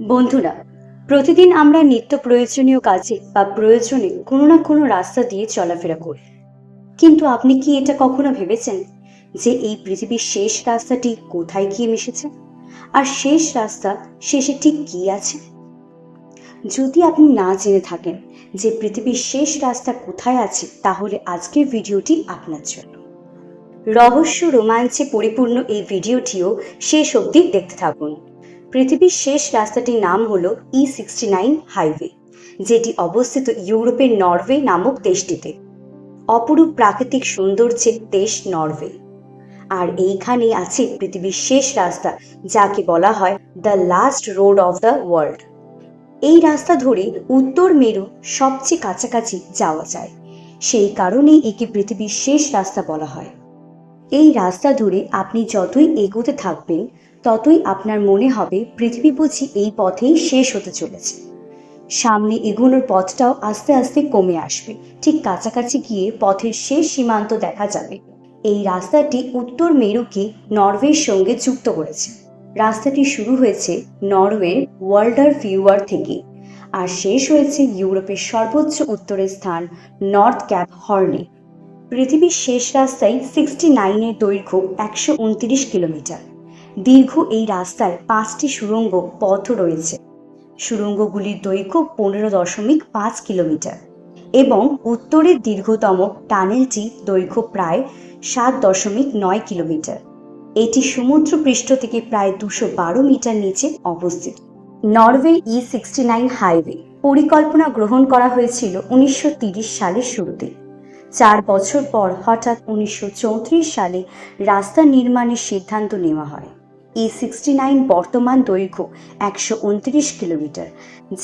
বন্ধুরা, প্রতিদিন আমরা নিত্য প্রয়োজনীয় কাজে বা প্রয়োজনে কোনো না কোনো রাস্তা দিয়ে চলাফেরা করি। কিন্তু আপনি কি এটা কখনো ভেবেছেন যে এই পৃথিবীর শেষ রাস্তাটি কোথায় গিয়ে মিশেছে? আর শেষ রাস্তা শেষে ঠিক কি আছে? যদি আপনি না জেনে থাকেন যে পৃথিবীর শেষ রাস্তা কোথায় আছে, তাহলে আজকের ভিডিওটি আপনার জন্য। রহস্য রোমাঞ্চে পরিপূর্ণ এই ভিডিওটিও শেষ অবধি দেখতে থাকুন। পৃথিবীর শেষ রাস্তাটির নাম হল ই সিক্সটি নাইন হাইওয়ে যেটি অবস্থিত ইউরোপের নরওয়ে নামক দেশটিতে। অপরূপ প্রাকৃতিক সৌন্দর্যের দেশ নরওয়ে। আর এইখানে আছে পৃথিবীর শেষ রাস্তা, যাকে বলা হয় the last road of the world এই রাস্তা ধরে উত্তর মেরু সবচেয়ে কাছাকাছি যাওয়া যায়। সেই কারণেই একে পৃথিবীর শেষ রাস্তা বলা হয়। এই রাস্তা ধরে আপনি যতই এগোতে থাকবেন, ততই আপনার মনে হবে পৃথিবী বুঝি এই পথেই শেষ হতে চলেছে। সামনে এগোনোর পথটাও আস্তে আস্তে কমে আসবে। ঠিক কাছাকাছি গিয়ে পথের শেষ সীমান্ত দেখা যাবে। এই রাস্তাটি উত্তর মেরুকে নরওয়ের সঙ্গে যুক্ত করেছে। রাস্তাটি শুরু হয়েছে নরওয়ের ওয়ার্ল্ডার ফিউয়ার থেকে আর শেষ হয়েছে ইউরোপের সর্বোচ্চ উত্তরের স্থান নর্থ ক্যাপ হর্নে। পৃথিবীর শেষ রাস্তায় সিক্সটি নাইনের দৈর্ঘ্য একশো উনত্রিশ কিলোমিটার। দীর্ঘ এই রাস্তার পাঁচটি সুড়ঙ্গ পথ রয়েছে। সুড়ঙ্গগুলির দৈর্ঘ্য পনেরো দশমিক পাঁচ কিলোমিটার এবং উত্তরের দীর্ঘতম টানেলটি দৈর্ঘ্য প্রায় সাত দশমিক নয় কিলোমিটার। এটি সমুদ্র পৃষ্ঠ থেকে প্রায় দুশো বারো মিটার নিচে অবস্থিত। Norway E sixty nine highway পরিকল্পনা গ্রহণ করা হয়েছিল উনিশশো সালের শুরুতে। চার বছর পর হঠাৎ উনিশশো চৌত্রিশ সালে রাস্তা নির্মাণের সিদ্ধান্ত নেওয়া হয়। ই সিক্সটি নাইন বর্তমান দৈর্ঘ্য একশো উনত্রিশ কিলোমিটার,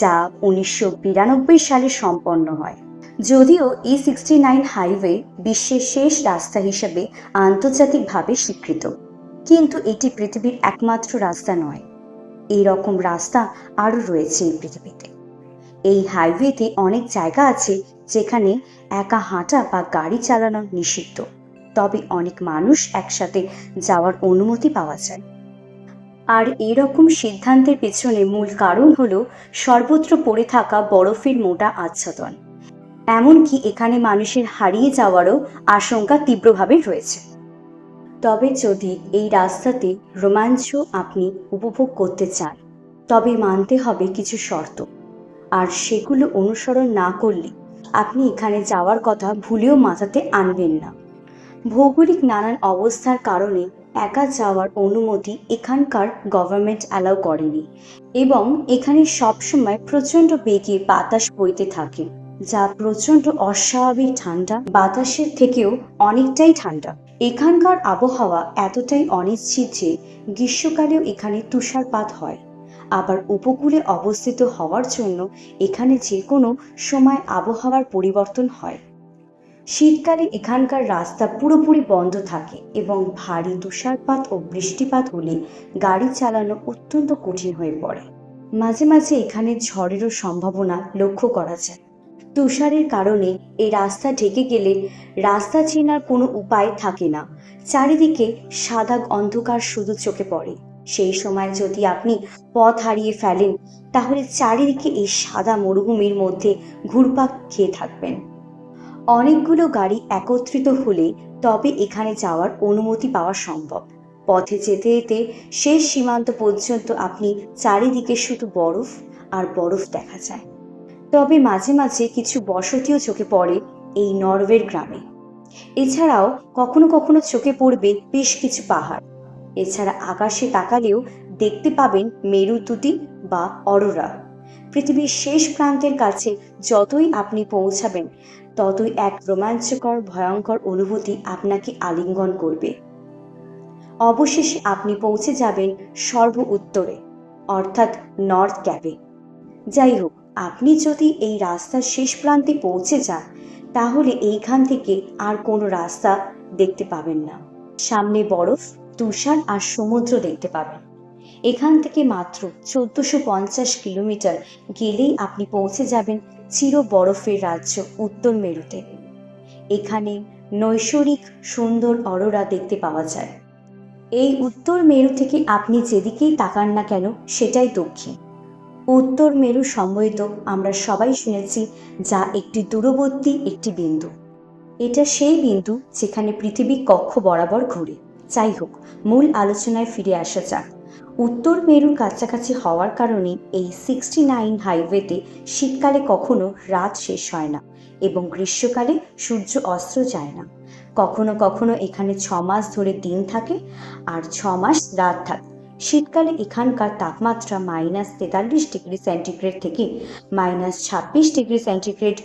যা উনিশশো বিরানব্বই সালে সম্পন্ন হয়। যদিও ই সিক্সটি নাইন হাইওয়ে বিশ্বের শেষ রাস্তা হিসেবে আন্তর্জাতিকভাবে স্বীকৃত, কিন্তু এটি পৃথিবীর একমাত্র রাস্তা নয়। এই রকম রাস্তা আরও রয়েছে এই পৃথিবীতে। এই হাইওয়েতে অনেক জায়গা আছে যেখানে একা হাঁটা বা গাড়ি চালানো নিষিদ্ধ। তবে অনেক মানুষ একসাথে যাওয়ার অনুমতি পাওয়া যায়। আর এরকম সিদ্ধান্তের পেছনে মূল কারণ হল সর্বত্র পড়ে থাকা বরফের মোটা আচ্ছাদন। এমনকি এখানে মানুষের হারিয়ে যাওয়ারও আশঙ্কা তীব্রভাবে রয়েছে। তবে যদি এই রাস্তাতে রোমাঞ্চ আপনি উপভোগ করতে চান, তবে মানতে হবে কিছু শর্ত। আর সেগুলো অনুসরণ না করলে আপনি এখানে যাওয়ার কথা ভুলেও মাথাতে আনবেন না। ভৌগোলিক নানান অবস্থার কারণে একা যাওয়ার অনুমতি এখানকার গভর্নমেন্ট অ্যালাউ করেনি এবং এখানে সবসময় প্রচণ্ড বেগে বাতাস বইতে থাকে, যা প্রচণ্ড অস্বাভাবিক ঠান্ডা। বাতাসের থেকেও অনেকটাই ঠান্ডা। এখানকার আবহাওয়া এতটাই অনিশ্চিত যে গ্রীষ্মকালেও এখানে তুষারপাত হয়। আবার উপকূলে অবস্থিত হওয়ার জন্য এখানে যে কোনো সময় আবহাওয়ার পরিবর্তন হয়। শীতকালে এখানকার রাস্তা পুরোপুরি বন্ধ থাকে এবং ভারী তুষারপাত ও বৃষ্টিপাত হলে গাড়ি চালানো অত্যন্ত কঠিন হয়ে পড়ে। মাঝে মাঝে এখানে ঝড়েরও সম্ভাবনা লক্ষ্য করা যায়। তুষারের কারণে এই রাস্তা ঢেকে গেলে রাস্তা চেনার কোনো উপায় থাকে না। চারিদিকে সাদা অন্ধকার শুধু চোখে পড়ে। সেই সময় যদি আপনি পথ হারিয়ে ফেলেন, তাহলে চারিদিকে এই সাদা মরুভূমির মধ্যে ঘুরপাক খেয়ে থাকবেন। অনেকগুলো গাড়ি একত্রিত হলে তবে এখানে যাওয়ার অনুমতি পাওয়া সম্ভব। পথে যেতে যেতে শেষ সীমান্ত পর্যন্ত আপনি চারিদিকে শুধু বরফ আর বরফ দেখা যায়। তবে মাঝে মাঝে কিছু বসতিও চোখে পড়ে এই নরওয়ের গ্রামে। এছাড়াও কখনো কখনো চোখে পড়বে বেশ কিছু পাহাড়। এছাড়া আকাশে তাকালেও দেখতে পাবেন মেরুতুতি বা অরোরা। পৃথিবীর শেষ প্রান্তের কাছে যতই আপনি পৌঁছাবেন, ততই এক রোমাঞ্চকর, ভয়ঙ্কর অনুভূতি আপনাকে আলিঙ্গন করবে। অবশেষে আপনি পৌঁছে যাবেন সর্ব উত্তরে, অর্থাৎ নর্থ ক্যাপে। যাই হোক, আপনি যদি এই রাস্তার শেষ প্রান্তে পৌঁছে যান, তাহলে এইখান থেকে আর কোনো রাস্তা দেখতে পাবেন না। সামনে বরফ তুষার আর সমুদ্র দেখতে পাবেন। এখান থেকে মাত্র চোদ্দশো পঞ্চাশ কিলোমিটার গেলেই আপনি পৌঁছে যাবেন চির বরফের রাজ্য উত্তর মেরুতে। এখানে নৈসর্গিক সুন্দর অরোরা দেখতে পাওয়া যায়। এই উত্তর মেরু থেকে আপনি যেদিকেই তাকান না কেন, সেটাই দক্ষিণ। উত্তর মেরু সম্বলিত আমরা সবাই শুনেছি যা একটি দূরবর্তী একটি বিন্দু। এটা সেই বিন্দু যেখানে পৃথিবী কক্ষ বরাবর ঘুরে। যাই হোক, মূল আলোচনায় ফিরে আসা যাক। উত্তর মেরুর কাছাকাছি হওয়ার কারণে এই সিক্সটি নাইন হাইওয়েতে শীতকালে কখনো রাত শেষ হয় না এবং গ্রীষ্মকালে সূর্য অস্ত্র যায় না। কখনো কখনো এখানে ছ মাস ধরে দিন থাকে আর ছ মাস রাত থাকে। শীতকালে এখানকার তাপমাত্রা মাইনাস তেতাল্লিশ ডিগ্রি সেন্টিগ্রেড থেকে মাইনাস ছাব্বিশ ডিগ্রি সেন্টিগ্রেড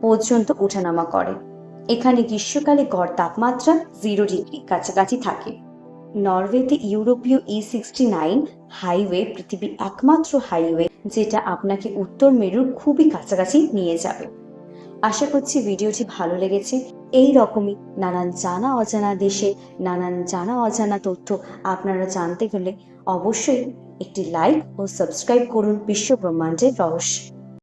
পর্যন্ত ওঠানামা করে। এখানে গ্রীষ্মকালে গড় তাপমাত্রা জিরো ডিগ্রি কাছাকাছি থাকে। নরওয়েতে ইউরোপীয় ই সিক্সটি নাইন হাইওয়ে পৃথিবীর একমাত্র হাইওয়ে যেটা আপনাকে উত্তর মেরুর খুবই কাছাকাছি নিয়ে যাবে। আশা করছি ভিডিওটি ভালো লেগেছে। এই রকমই নানান জানা অজানা দেশে নানান জানা অজানা তথ্য আপনারা জানতে গেলে অবশ্যই একটি লাইক ও সাবস্ক্রাইব করুন বিশ্ব ব্রহ্মাণ্ডের রহস্য।